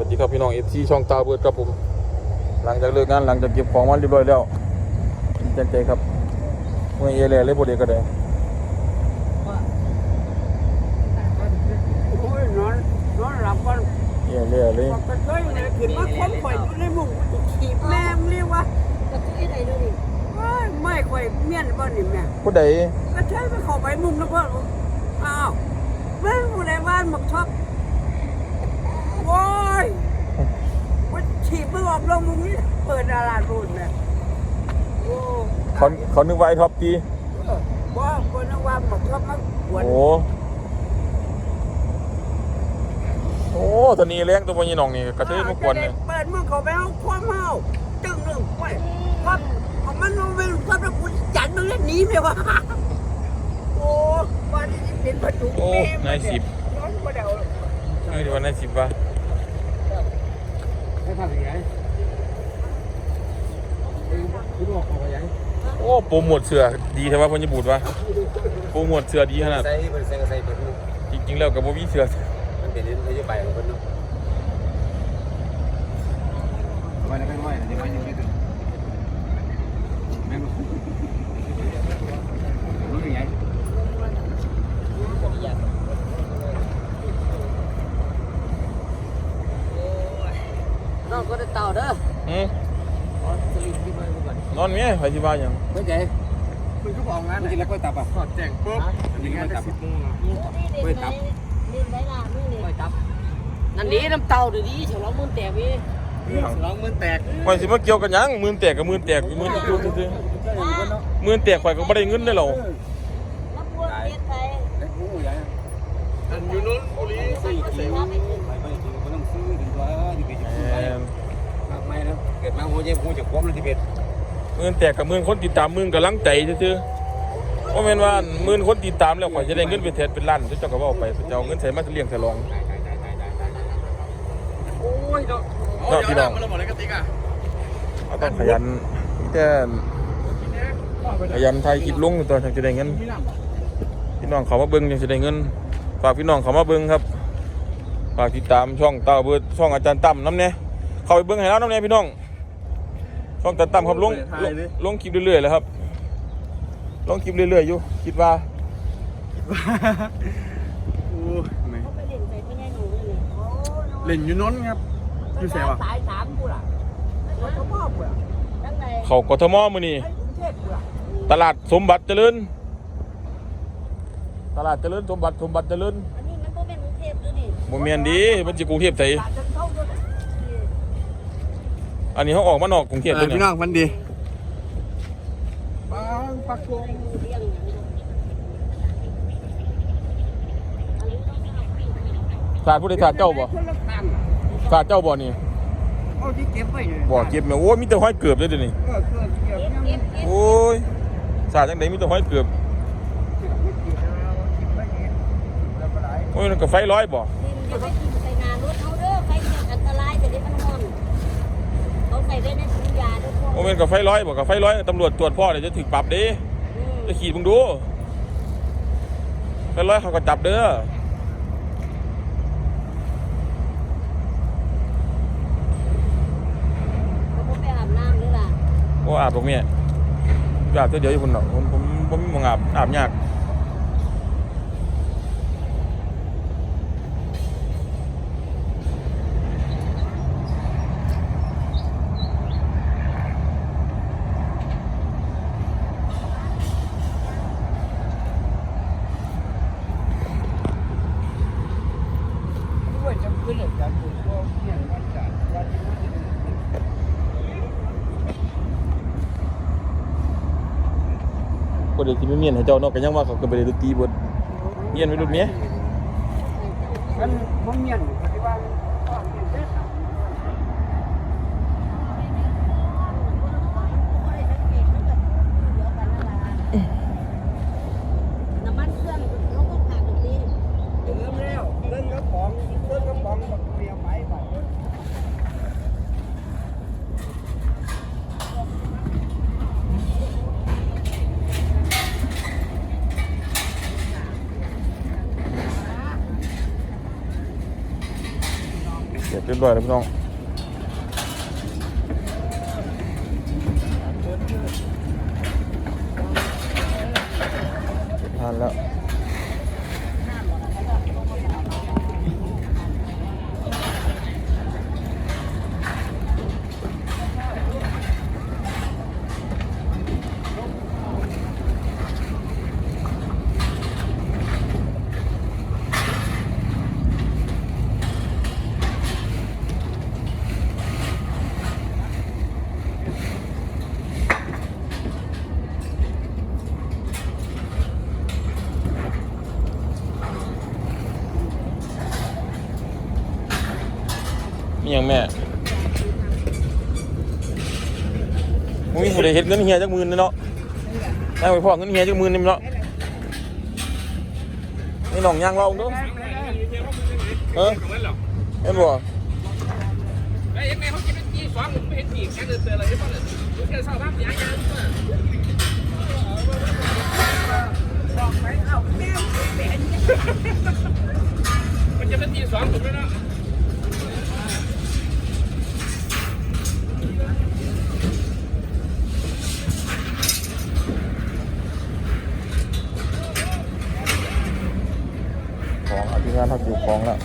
สวัสดีครับพี่น้องเอฟซีช่องตาเบิร์ดครับผม หลังจากเลิกงานหลังจากเก็บของมันเรียบร้อยแล้วดีใจครับเมื่อเอเล่เลยบไดีก็ได้โอ้ยนอนนอนหลับก่อนเอเล่เลยบอกกันเลยเนี่ยขึ้นมาค้นข่อยอยู่ในมุ้งกูจะขีบแม่มึงเรียกว่าก็คืออะไรดูดิเอ้ยไม่ข่อยเมียนบ่นี่แม่ผู้ใดก็ใช้ไปเข้าไปมุ้งแล้วก็อ้าวแม่งผู้ใดบ้านหมกชอบ โว้ยว่าฉีบมึงออกลงมุ้งนี่เปิดดารารุ่นแม่โอ้เขาเขานึกว่าไอ้ท็อปตีว่าคนนึกว่าหมดกชอบมาหวนโอ้โอ้ตอนนี้แรงตัวนี้น้องนี่กระเทยมากวนเนี่ยเปิดมึงเขาไปเอาความเมาจึงหนึ่งไปครับเอามันเอาไปครับแล้วกูจัดมึงเล่นหนีไหมวะโอ้บ้านนี้เป็นประตูโอ้นายสิบ ร้อนบ่เดาเอ้ยเดี๋ยววันนายสิบวะ ให้ทำยังไงคุณบอกขาไปยังโอ้โปรโมทเสือดีใช่ไหมพ่อญี่ปุ่นวะโปรโมทเสือดีขนาดใส่เป็นใส่ใส่เป็นจริงๆแล้วกับโบวีเสือมันเป็นนโยบายของคนเนาะไว้แล้วกันไว้เดี๋ยวไว้ยังไม่ถึงแม่งรู้ยังไง น้องก็ได้เต่าเด้อ อืม สลิปที่มาก่อ นนอนเมียไปที่บ้านยังไม่ใจคุณก็บอกงานกินแล้วก็ตับอะถอดแจงปุ๊บกินแล้วก็ตับเล่นได้เล่นได้ล่ะมึงนี่จับนั่นดีน้ำเต่าดูดีฉลองมือแตกพี่ร้องมือแตกไม่สิมาเกี่ยวกันหยังหมื่นแตกกับหมื่นแตกหมื่นอยู่ซื่อๆหมื่นแตกข่อยก็บ่ได้เงินได้หรอกรับบัวเทียนไปเล็กหูใหญ่อันอยู่นู้นบุรีสี่กิโลไปถึงไปไปถึงก็ต้องซื้อถึงตัวอยู่ไปแหมมากไม่นะเกิดมาหัวเย็บหัวจะคว่ำเลยที่เป็ด หมื่นแตกกับหมื่นคนติดตามหมื่นกำลังใจซื่อๆบ่แม่นว่าหมื่นคนติดตามแล้วข่อยจะได้เงินไปแทนเป็นล้านเจ้าก็เว้าไปเจ้าเอาเงินใส่มาเลี้ยงฉลองโอ้ยเนาะเนาะพี่น้องมันระเบิดในกระติกอะเราต้องขยันมีแต่ขยันไทยคิดลงตัวถึงจะได้เงินพี่น้องเขามาเบิ่งยังจะได้เงิน ฝากพี่น้องเขามาเบิ่งครับ ฝากติดตามช่องเต้าเบิร์ดช่องอาจารย์ตั้มน้ำเนี่ยเข้าไปเบิ่งให้แล้วน้ำเนี่ยพี่น้อง ช่องอาจารย์ตั้มครับลงลงลงคลิปเรื่อยๆเลยครับลงคลิปเรื่อยๆอยู่คิดว่าโอ้ยไม่เขาไปเล่นใส่พี่แน่หนูนี่โอ้เล่นอยู่นู้นครับอยู่แสวะสายสามกูล่ะแล้วก็มอบเปล่าทั้งในเขากทมมื้อนี้ไอ้กรุงเทพเปล่าตลาดสมบัติเจริญ ตลาดเจริญสมบัติสมบัติเจริญอันนี้มันก็เป็นกรุงเทพด้วยนี่บ่แม่นดีมันสิกรุงเทพไสตลาดจันทร์ด้วยนะ อันนี้เขาออกมานอกกรุงเทพเลยพี่เนี่ยน้องมันดีบางปักกงเลี้ยงอย่างนี้ศาสตร์ผู้ใดศาสตร์เจ้าบ่คนละคันศาสตร์เจ้าบ่นี่เอาที่เก็บไว้เลยบ่เก็บแม่โอ้ยมีแต่ห้อยเกือบเลยเดี๋ยวนี้เออเกิดเก็บยังเก็บเก็บโอ้ยศาสตร์จังไดมีแต่ห้อยเกือบไม่เก็บแล้วเก็บไว้เองแล้วก็ได้โอ้ยนั่นก็ไฟร้อยบ่อย่าไปกิ ด้วยพวกโอ้ยมันก็ไฟร้อยบ่ก็ไฟร้อยตำรวจตรวจพ่อเดี๋ยวจะถูกปรับเด้จะขี่มึงดูไฟร้อยเขาก็จับเด้อเขาก็ไปอาบน้ำด้วยล่ะโอ้อาบตรงเนี้ยอาบเดี๋ยวอยู่พุ่นเนาะผมผมผมมีหมองอาบอาบยาก บ่ไม่เมียนให้เจ้าเนาะก็ยังว่าเขาก็บ่ได้ดนตรีบดเมียนไว้รุ่นเมียมันผมเมียนปฏิบัติก็เมียนเด้อครับ น้ำมันเครื่องเขาก็ขาดตรงนี้ เริ่มแล้วเริ่มกระป๋องเริ่มกระป๋องแบบเปรียวไปไป เเสร็จเรียบร้อยแล้วพี่น้องทานแล้ว มีอย่างแม่มึงมีผู้ใดเห็นเงินเฮียจักหมื่นเนาะได้ไปพ่อเงินเฮียจักหมื่นนี่เนาะนี่น้องย่างเราเด้อเออเห็นบ่ไอ้ยังไงเขากินเป็นจีสองผมไม่เห็นจีแค่เดินเตือนอะไรบ้างเลยดูแค่สาวบ้านยางยางบอกไปเอาแม่เป็นมันจะเป็นจีสองผมไม่รู้ของ งานทักอยู่ของแล้ว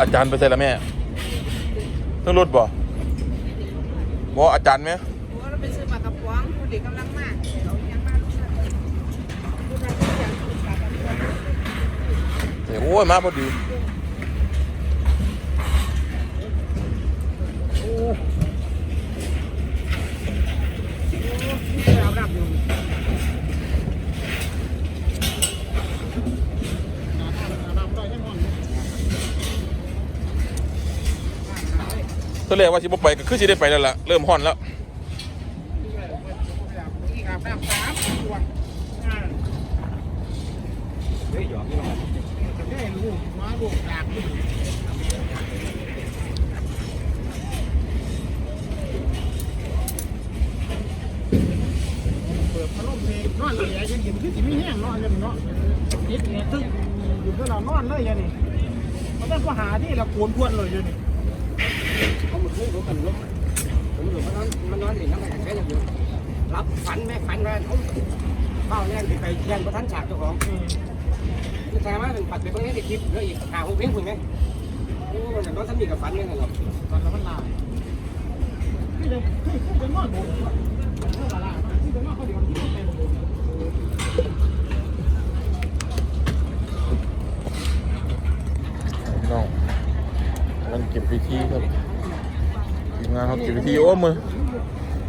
อาจารย์ไปใส่ละแม่ต้องรถบ่บ่อาจารย์ไหมเราไปซื้อปลากระป๋องผู้เด็กกำลังมาเรายังมาลูกชายผู้ชายที่อยากกินปลากระป๋องเฮ้ยโอ้ยมาพอดีเราดับอยู่ ตอนแรกว่าสิบ่ไปก็คือสิได้ไปแล้วล่ะเริ่มฮ้อนแล้วที่อนเฮ้ยยอกนี่หรอได้ลูกมาลูกดากอยู่เลยยังเห็นคือสิไม่แห้งเนาะยังเนาะนิดเนี่ยตึ้งอยู่ก็เรานอนเลยยังนี่มันได้ก็หาที่เรากวนพวนเลยยังนี่ รับฝันแม่ฝันว่าเขาเข้าแน่นไปแย่งประทันฉากเจ้าของจะแทนว่าเป็นปัดไปตรงนี้ในคลิปแล้วอีกหาหกเพลงคุณไหมโอ้มันจะนอนสนิทกับฝันเนี่ยกันหรอตอนเรามันลายที่จะที่จะนอนบนที่จะลาที่จะนอนเขาเดี๋ยวมันที่ไปบนพี่น้องกำลังเก็บวิธีครับ งานเขาก็บวิธีโอ้มือ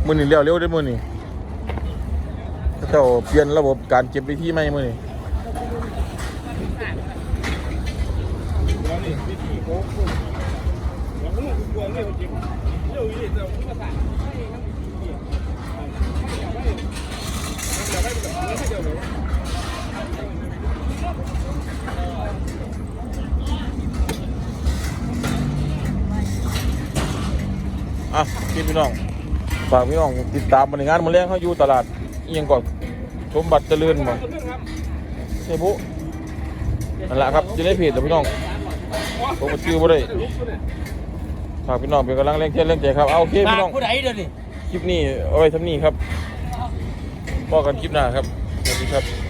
มือนี่เร็วเร็วได้มือนี่เขาเจ้าเปลี่ยนระบบการเก็บวิธีใหม่มือนี่อ่ะพี่พี่น้องฝากพี่น้องติดตามบริงานมาเลี้ยงเขาอยู่ตลาดเอียงก่อนสมบัติเจริญบ่เซบุนั่นแหละครับจะได้เพจแต่พี่น้องผมก็ชื่อบ่ได้ฝากพี่น้องเป็นกำลังแรงเชียร์แรงใจครับเอาโอเคพี่น้องผู้ใดเดี๋ยวนี้คลิปนี้เอาไว้ทำนี้ครับพอกันคลิปหน้าครับสวัสดีครับ